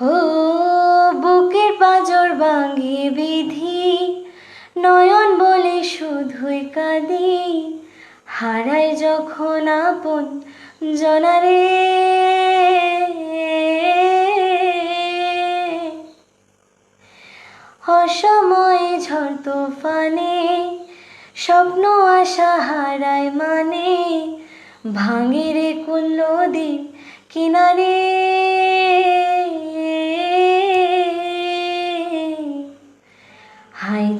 হো, বুকের পাজর ভাঙে বিধি, নয়ন বলে শুধুই কাঁদি। হারাই যখন আপন জনারে। অসময়ে ঝড় তুফানে, স্বপ্ন আশা হারায় মানে ভাঙে রে কোন নদীর কিনারে।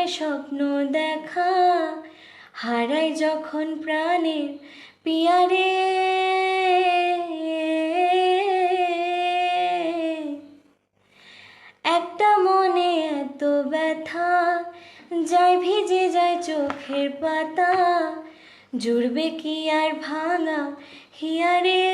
হয় স্বপ্ন দেখা হারাই যখন প্রাণের পিয়ারে। একটা মনে এত ব্যথা, যায় ভিজে যায় চোখের পাতা, জুড়বে কি আর ভাঙা হিয়ারে।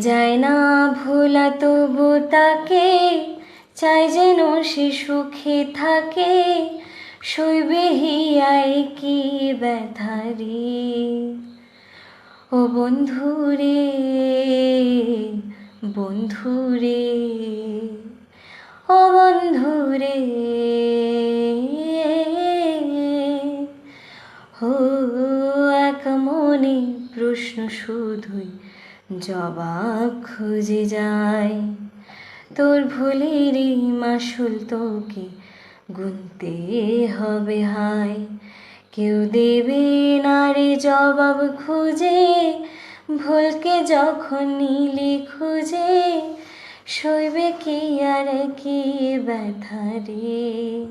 যায় না ভোলা তবু তাকে, চাই যেন সে সুখে থাকে। শৈবে হিয়ায় কি ব্যথারে ও বন্ধুরে বন্ধুরে ও বন্ধুরে হো এক মনে প্রশ্ন শুধুই জবাব খুঁজে যায় তোর ভুলেরই মাসুল তোকে গুনতে হবে হায় কেউ দেবে না রে জবাব খুঁজে, ভুলকে যখন নিলি খুঁজে, সইবে কি আর কি ব্যথা রে?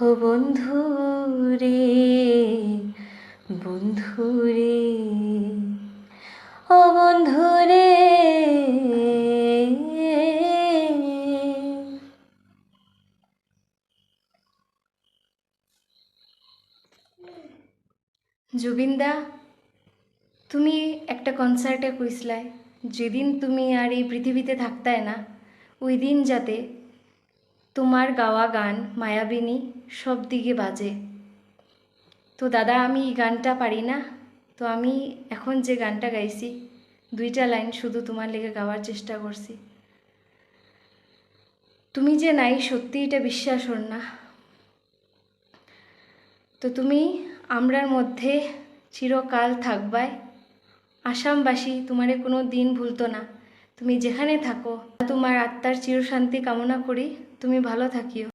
ও বন্ধু রে বন্ধু রে। ও বন্ধু রে। জুবিনদা, তুমি একটা কনসার্টে কইসলাই, যেদিন তুমি আর এই পৃথিবীতে থাকতায় না, ওই দিন যাতে তোমার গাওয়া গান, মায়াবিনী সব দিকে বাজে। তো দাদা, আমি এই গানটা পারি না? তো আমি এখন যে গানটা গাইছি, দুইটা লাইন শুধু তোমার লেগে গাওয়ার চেষ্টা করছি। তুমি যে নাই, সত্যি এটা বিশ্বাস হর না। তো তুমি আমরার মধ্যে চিরকাল থাকবায় আসামবাসী, তোমারে কোনো দিন ভুলতো না। তুমি যেখানে থাকো, তোমার আত্মার চিরশান্তি কামনা করি। তুমি ভালো থাকিও।